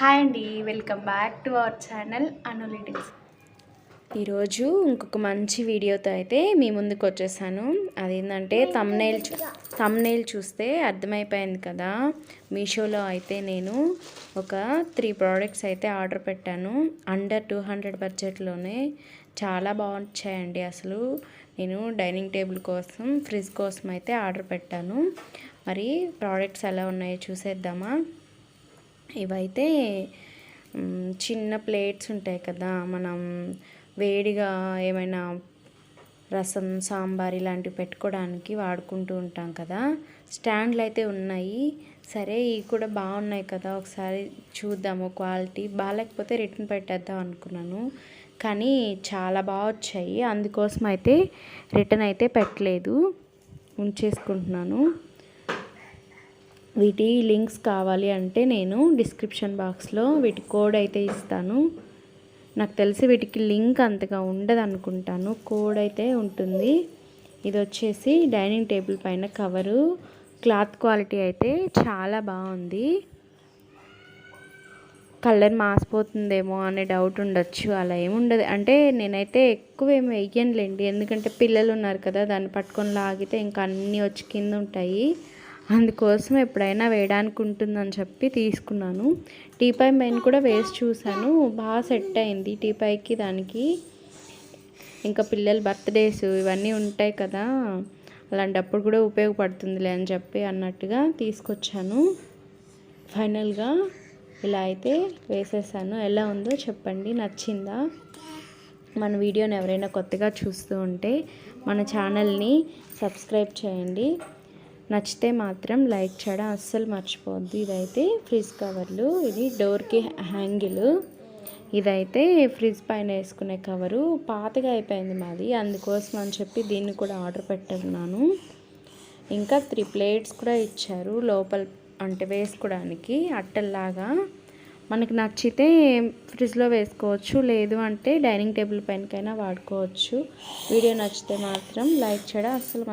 Hi అండి welcome back to our channel analytics ఈరోజు ఇంకొక మంచి వీడియోతో అయితే మీ ముందుకు వచ్చేసాను. అదేంటంటే తమ్నైల్ తమ్నైల్ చూస్తే అర్థమైపోయింది కదా. మీషోలో అయితే నేను ఒక త్రీ ప్రోడక్ట్స్ అయితే ఆర్డర్ పెట్టాను. అండర్ టూ హండ్రెడ్ బడ్జెట్లోనే చాలా బాగుంటాయండి అసలు. నేను డైనింగ్ టేబుల్ కోసం ఫ్రిడ్జ్ కోసం అయితే ఆర్డర్ పెట్టాను. మరి ప్రోడక్ట్స్ ఎలా ఉన్నాయో చూసేద్దామా? ఇవైతే చిన్న ప్లేట్స్ ఉంటాయి కదా మనం వేడిగా ఏమైనా రసం సాంబార్ ఇలాంటివి పెట్టుకోవడానికి వాడుకుంటూ ఉంటాం కదా. స్టాండ్లు అయితే ఉన్నాయి. సరే ఇవి కూడా బాగున్నాయి కదా ఒకసారి చూద్దాము క్వాలిటీ. బాగాలేకపోతే రిటర్న్ పెట్టేద్దాం అనుకున్నాను. కానీ చాలా బాగా వచ్చాయి. అందుకోసం అయితే రిటర్న్ అయితే పెట్టలేదు. ఉంచేసుకుంటున్నాను. వీటి లింక్స్ కావాలి అంటే నేను డిస్క్రిప్షన్ బాక్స్లో వీటి కోడ్ అయితే ఇస్తాను. నాకు తెలిసి వీటికి లింక్ అంతగా ఉండదు అనుకుంటాను కోడ్ అయితే ఉంటుంది. ఇది వచ్చేసి డైనింగ్ టేబుల్ పైన కవరు. క్లాత్ క్వాలిటీ అయితే చాలా బాగుంది. కలర్ మాసిపోతుందేమో అనే డౌట్ ఉండొచ్చు. అలా ఏముండదు అంటే నేనైతే ఎక్కువ ఏమి వేయనులేండి ఎందుకంటే పిల్లలు ఉన్నారు కదా దాన్ని పట్టుకొని లాగితే ఇంకా అన్నీ వచ్చి కింద ఉంటాయి. అందుకోసం ఎప్పుడైనా వేయడానికి ఉంటుందని చెప్పి తీసుకున్నాను. టీపై మెయిన్ కూడా వేసి చూశాను. బాగా సెట్ అయింది. టీపాయ్కి దానికి ఇంకా పిల్లల బర్త్డేస్ ఇవన్నీ ఉంటాయి కదా అలాంటప్పుడు కూడా ఉపయోగపడుతుందిలే అని చెప్పి అన్నట్టుగా తీసుకొచ్చాను. ఫైనల్గా ఇలా అయితే వేసేసాను. ఎలా ఉందో చెప్పండి. నచ్చిందా? మన వీడియోని ఎవరైనా కొత్తగా చూస్తూ ఉంటే మన ఛానల్ని సబ్స్క్రైబ్ చేయండి. నచ్చితే మాత్రం లైక్ చేయడం అస్సలు మర్చిపోవద్దు. ఇదైతే ఫ్రిడ్జ్ కవర్లు ఇది డోర్కి హ్యాంగిల్. ఇదైతే ఫ్రిడ్జ్ పైన వేసుకునే కవరు. పాతగా అయిపోయింది మాది అందుకోసం అని చెప్పి దీన్ని కూడా ఆర్డర్ పెట్టున్నాను. ఇంకా త్రీ ప్లేట్స్ కూడా ఇచ్చారు లోపల అంటే వేసుకోవడానికి అట్టల్లాగా. మనకి నచ్చితే ఫ్రిడ్జ్లో వేసుకోవచ్చు లేదు అంటే డైనింగ్ టేబుల్ పైనకైనా వాడుకోవచ్చు. వీడియో నచ్చితే మాత్రం లైక్ చేయడం అస్సలు